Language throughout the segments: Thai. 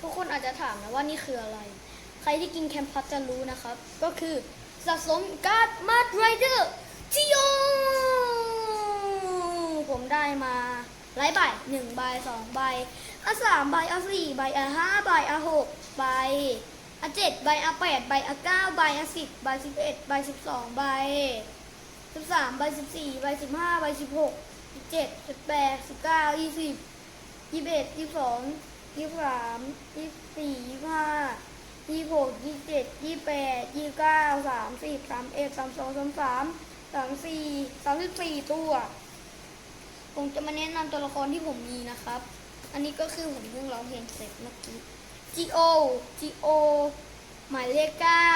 ทุกคนอาจจะถามนะว่านี่คืออะไร ใครที่กินแคมปัสจะรู้นะครับ ก็คือสะสมการ์ดมาดไรเดอร์จิโอผมได้มาหลายใบหนึ่งใบสองใบอะสามใบอะสี่ใบอะห้าใบอะหกใบอะเจ็ดใบอะแปดใบอะเก้าใบอะสิบใบสิบเอ็ดใบสิบสองใบสิบสามใบสิบสี่ใบสิบห้าใบสิบหกสิบเจ็ดสิบแปดสิบเก้ายี่สิบยี่สิบเอ็ดยี่สิบสอง ยี่สามยี่สี่ยี่ห้ายี่หกยี่เจ็ดยี่แปดยี่เก้าสามสิบสามเอ็ดสามสองสามสามสามสี่สามสิบสี่ตัว ผมจะมาแนะนำตัวละครที่ผมมีนะครับ อันนี้ก็คือผมเพิ่งร้องเพลงเสร็จเมื่อกี้ G.O. G.O. หมายเลขเก้า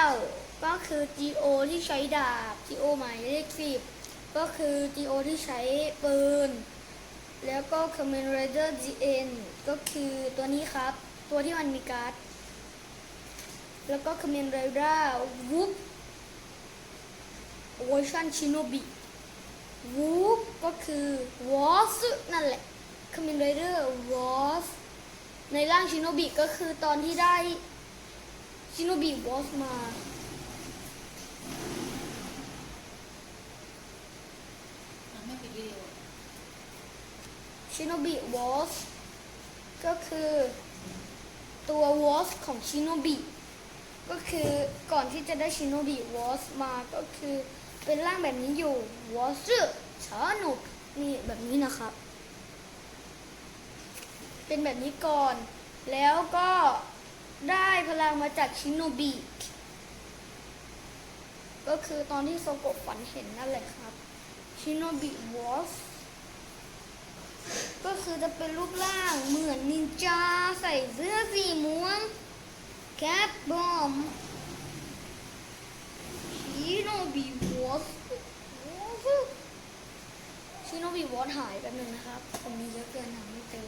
ก็คือ G.O. ที่ใช้ดาบ G.O. หมายเลขสิบก็คือ G.O. ที่ใช้ปืน แล้วก็ Kamen Rider G.N. ก็คือตัวนี้ครับ ตัวที่มันมีการ์ด แล้วก็ค a ม e นไรเดอร์วูฟเวอร์ชันชิโนบิวูฟก็คือวอสนั่นแหละค a ม e นไรเดอร์วอสในร่างชิโนบิก็คือตอนที่ได้ชิโนบิวอสมา ไม่ปิดวิดีโอ ชิโนบิวอสก็คือตัววอสของชิโนบิก็คือก่อนที่จะได้ชิโนบิวอสมาก็คือเป็นร่างแบบนี้อยู่วอสชาโนบนี่แบบนี้นะครับ เป็นแบบนี้ก่อน แล้วก็ได้พลังมาจากชิโนบิก็คือตอนที่โซโกะฝันเห็นนั่นแหละครับชิโนบิวอส ก็คือจะเป็นรูปร่างเหมือนนินจาใส่เสื้อสีม่วงแคปบอมชิโนบิวอสชิโนบิวอสหายแป๊บนึงนะครับ ผมมีเยอะเกินหาไม่เจอ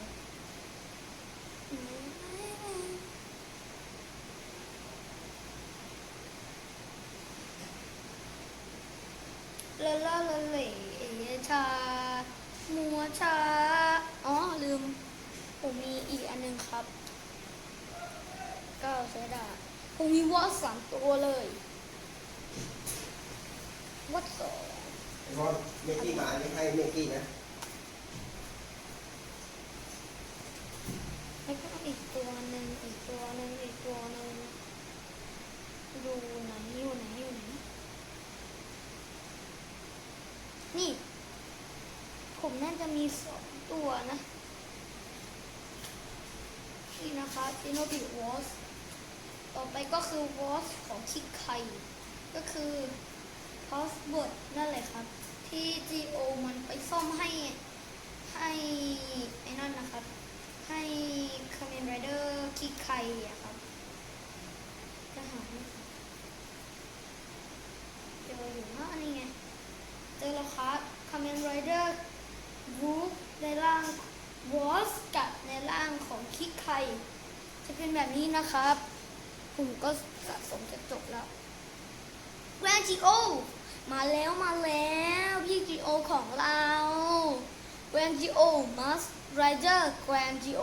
ละละละเหล่ชา มัวชา ม ผมมีอีกอันหนึงครับก็เสียดายผมมีวอสสามตัวเลยวัดสองเพราะเมกกี้มาไม่ให้เมกกี้นะแล้วก็อีกตัวหนึ่งอีกตัวหนึ่งอีกตัวหนึ่งดูไหนอยู่ไหนอยู่ไหนนี่ ผมน่าจะมีสองตัวนะ นี่นะคะซิโนบิวอสต่อไปก็คือวอสของคิกไคก็คือพาสบทนั่นแหละครับ ที่ GO มันไปซ่อมให้ให้ไอ้นั่นนะครับ ให้คา m มนไรเดอร์คิกไคอะหาไม่เจอเจออยู่นะนี่ไง เจอแล้วครับคา m มนไรเดอร์วูฟในร่างวอสกับในร่างของคิกไคจะ เป็นแบบนี้นะครับ ผมก็สะสมจะจบแล้วแกรนจีโอมาแล้วมาแล้วพี่จีโอของเราแกรนจีโอมัสไรเดอร์แกรนจีโอ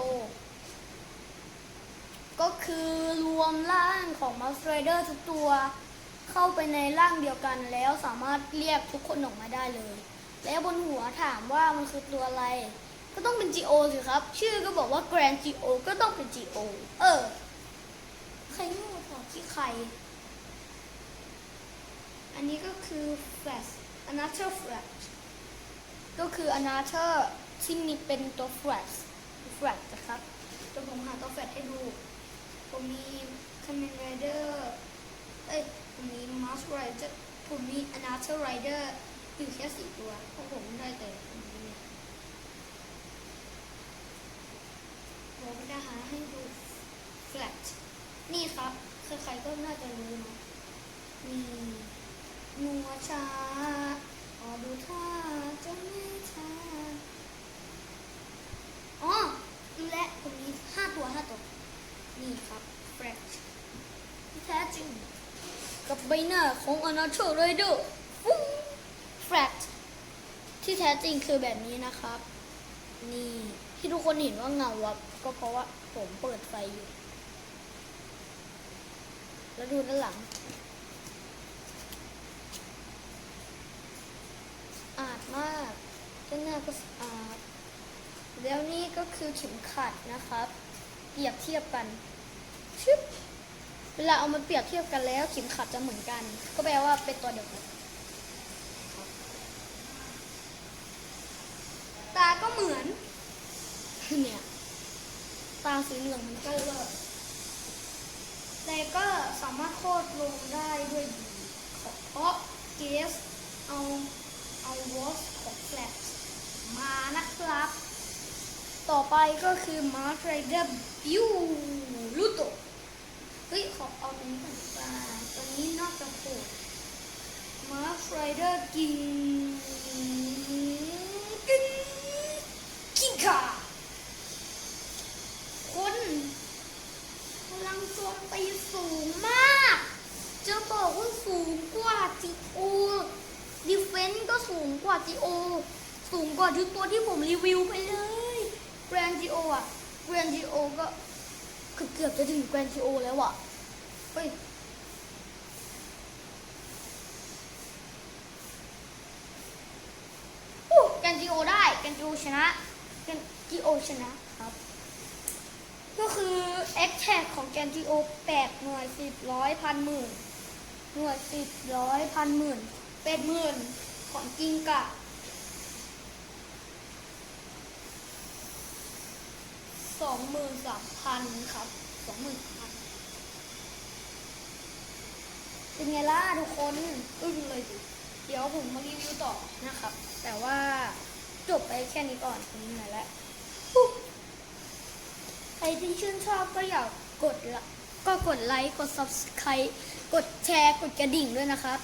ก็คือรวมร่างของมัสไรเดอร์ทุกตัว เข้าไปในร่างเดียวกันแล้วสามารถเรียกทุกคนออกมาได้เลย แล้วบนหัวถามว่ามันคือตัวอะไร ก็ต้องเป็น GO สิครับ ชื่อก็บอกว่า Grand GO ก็ต้องเป็น GO เออ ใครโง่ถอดที่ใคร อันนี้ก็คือ flash another flash ก็คือ another ที่มีเป็นตัว flash flash นะครับจะผมหาตัว flash ให้ดู ผมมี Kamen Rider เอ้ย ผมมี Mouse Rider ผมมี another rider อยู่แค่สี่ตัวเพราะผมได้แต่อันนี้เนี่ยผมจะหาให้ดู flat นี่ ครับ ใครๆก็น่าจะรู้เนะนี่นัวชาอ๋อดูท่าจะไม่ชาอ๋อและผมมีห้าตัวห้าตัว นี่ครับ flat ที่แท้จริง กับใบหน้าของอนาเธอร์ไรเดอร์ฟุ้งแฟลตที่แท้จริงคือแบบนี้นะครับ นี่ที่ทุกคนเห็นว่าเงาวับก็เพราะว่าผมเปิดไฟอยู่ แล้วดูด้านหลัง อาดมากด้านหน้าก็สะอาด แล้วนี่ก็คือเข็มขัดนะครับ เปรียบเทียบกันชึบเวลาเอามาเปรียบเทียบกันแล้วเข็มขัดจะเหมือนกัน ก็แปลว่าเป็นตัวเดียวกันตาก็เหมือนเนี่ยตาสีเหลืองมันก็เลยแต่ก็ สามารถโคตรลงได้ด้วยดีเพราะเกสเอาเอาวอสของแฟลชมานะครับ ต่อไปก็คือมาร์ r ไรเดอร์บิวลูโตเฮ้ย ขอเอาตรงนี้ก่อนดีกว่าตรงนี้นอกจากโหดมาร์ r ไรเดอร์กิงกิงกิงค่ะคนพลังโจมตีสูงมาก จะบอกว่าสูงกว่า จีโอดิเฟนก็สูงกว่าจีโอสูงกว่าทุกตัวที่ผมรีวิวไปเลยแกรนจีโออะแกรนจีโอก็เกือบเกือบจะถึงแกรนจีโอแล้วอะเฮ้ยแกรนจีโอได้แกรนจีโอชนะแกรนจีโอชนะครับ ก็คือแอคแท็กของแกนจีโอแปดหน่วยสิบร้อยพันหมื่น หน่วยสิบร้อยพันหมื่นเป็นหมื่นของจริงกะสองหมื่นสามพันครับสองหมื่นพันเป็นไงล่ะทุกคนอึ้งเลยดิเดี๋ยวผมมารีวิวต่อนะครับ แต่ว่าจบไปแค่นี้ก่อนตรงนี้หน่อยแล้วใครที่ชื่นชอบก็อย่ากกดละก็กดไลค์ กด subscribe กดแชร์กดกระดิ่งด้วยนะครับ